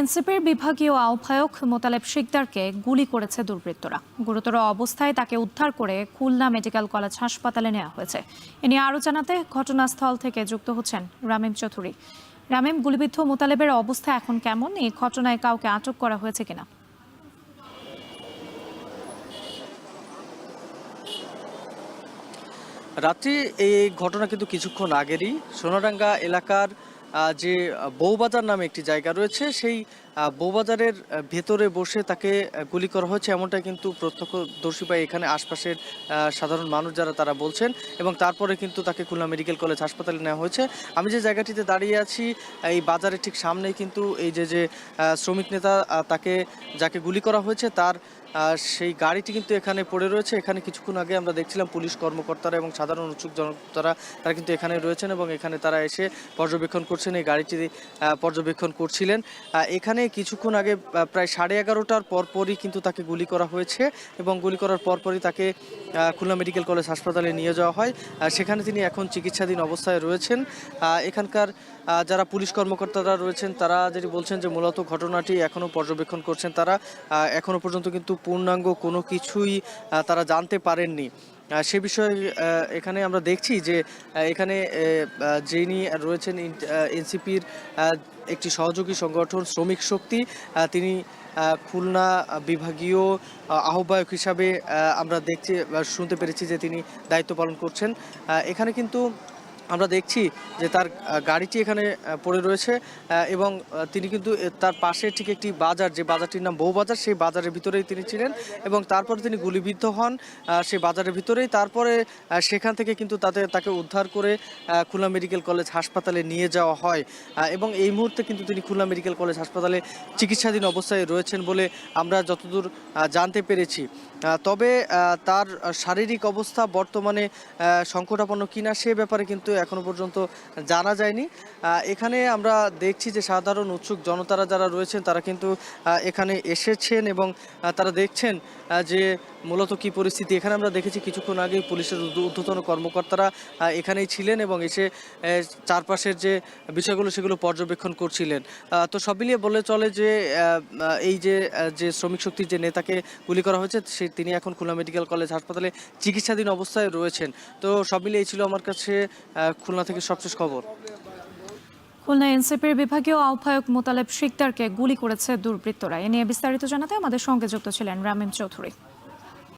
এনসিপির বিভাগীয় আহ্বায়ক মোতালেব শিকদারকে গুলি করেছে দুর্বৃত্তরা। গুরুতর অবস্থায় তাকে উদ্ধার করে খুলনা মেডিকেল কলেজ হাসপাতালে নেওয়া হয়েছে। এ নিয়ে আরও জানাতে ঘটনাস্থল থেকে যুক্ত হচ্ছেন রামিম চৌধুরী। রামিম, গুলিবিদ্ধ মোতালেবের অবস্থা এখন কেমন? এই ঘটনায় কাউকে আটক করা হয়েছে কিনা? রাত্রি, এই ঘটনা কিন্তু কিছুক্ষণ আগেরই। সোনাডাঙ্গা এলাকার যে বউবাজার নামে একটি জায়গা রয়েছে সেই আহ, ভেতরে বসে তাকে গুলি করা হয়েছে এমনটা কিন্তু প্রত্যক্ষদর্শী বা এখানে আশপাশের সাধারণ মানুষ যারা তারা বলছেন এবং তারপরে কিন্তু তাকে খুলনা মেডিকেল কলেজ হাসপাতালে নেওয়া হয়েছে। আমি যে জায়গাটিতে দাঁড়িয়ে আছি এই বাজারের ঠিক সামনেই কিন্তু এই যে যে শ্রমিক নেতা তাকে যাকে গুলি করা হয়েছে তার সেই গাড়িটি কিন্তু এখানে পড়ে রয়েছে। এখানে কিছুক্ষণ আগে আমরা দেখছিলাম পুলিশ কর্মকর্তারা এবং সাধারণ উৎসুক জনতারা তারা কিন্তু এখানে রয়েছেন এবং এখানে তারা এসে পর্যবেক্ষণ করছেন। এই গাড়িটি পর্যবেক্ষণ করছিলেন। এখানে কিছুক্ষণ আগে প্রায় সাড়ে এগারোটার পরপরই কিন্তু তাকে গুলি করা হয়েছে এবং গুলি করার পরপরই তাকে খুলনা মেডিকেল কলেজ হাসপাতালে নিয়ে যাওয়া হয়। সেখানে তিনি এখন চিকিৎসাধীন অবস্থায় রয়েছেন। এখানকার যারা পুলিশ কর্মকর্তারা রয়েছেন, তারা যেটি বলছেন যে মূলত ঘটনাটি এখনও পর্যবেক্ষণ করছেন তারা। এখনও পর্যন্ত কিন্তু পূর্ণাঙ্গ কোনো কিছুই তারা জানতে পারেননি। সে বিষয়ে এখানে আমরা দেখছি যে এখানে যিনি রয়েছেন এনসিপির একটি সহযোগী সংগঠন শ্রমিক শক্তি তিনি খুলনা বিভাগীয় আহ্বায়ক হিসাবে আমরা দেখছি শুনতে পেরেছি যে তিনি দায়িত্ব পালন করছেন। এখানে কিন্তু আমরা দেখছি যে তার গাড়িটি এখানে পড়ে রয়েছে এবং তিনি কিন্তু তার পাশে ঠিক একটি বাজার, যে বাজারটির নাম বউবাজার সেই বাজারের ভিতরেই তিনি ছিলেন এবং তারপরে তিনি গুলিবিদ্ধ হন সেই বাজারের ভিতরেই। তারপরে সেখান থেকে কিন্তু তাতে, তাকে উদ্ধার করে খুলনা মেডিকেল কলেজ হাসপাতালে নিয়ে যাওয়া হয় এবং এই মুহূর্তে কিন্তু তিনি খুলনা মেডিকেল কলেজ হাসপাতালে চিকিৎসাধীন অবস্থায় রয়েছেন বলে আমরা যতদূর জানতে পেরেছি। তবে তার শারীরিক অবস্থা বর্তমানে সংকটাপন্ন কিনা সে ব্যাপারে কিন্তু এখনও পর্যন্ত জানা যায়নি। এখানে আমরা দেখছি যে সাধারণ উৎসুক জনতারা যারা রয়েছেন, তারা কিন্তু এখানে এসেছেন এবং তারা দেখছেন যে মূলত কি পরিস্থিতি। এখানে আমরা দেখেছি কিছুক্ষণ আগে পুলিশের ঊর্ধ্বতন কর্মকর্তারা এখানেই ছিলেন এবং এসে চারপাশের যে বিষয়গুলো সেগুলো পর্যবেক্ষণ করছিলেন। তো সব মিলিয়ে বলে চলে যে এই যে যে শ্রমিক শক্তির যে নেতাকে গুলি করা হয়েছে, সে, তিনি এখন খুলনা মেডিকেল কলেজ হাসপাতালে চিকিৎসাধীন অবস্থায় রয়েছেন। তো সব মিলিয়ে এই ছিল আমার কাছে খুলনা থেকে সবশেষ খবর? খুলনা এনসিপির বিভাগীয় আহ্বায়ক মোতালেব শিকদারকে গুলি করেছে দুর্বৃত্তরা। এ নিয়ে বিস্তারিত জানাতে আমাদের সঙ্গে যুক্ত ছিলেন রামিম চৌধুরী।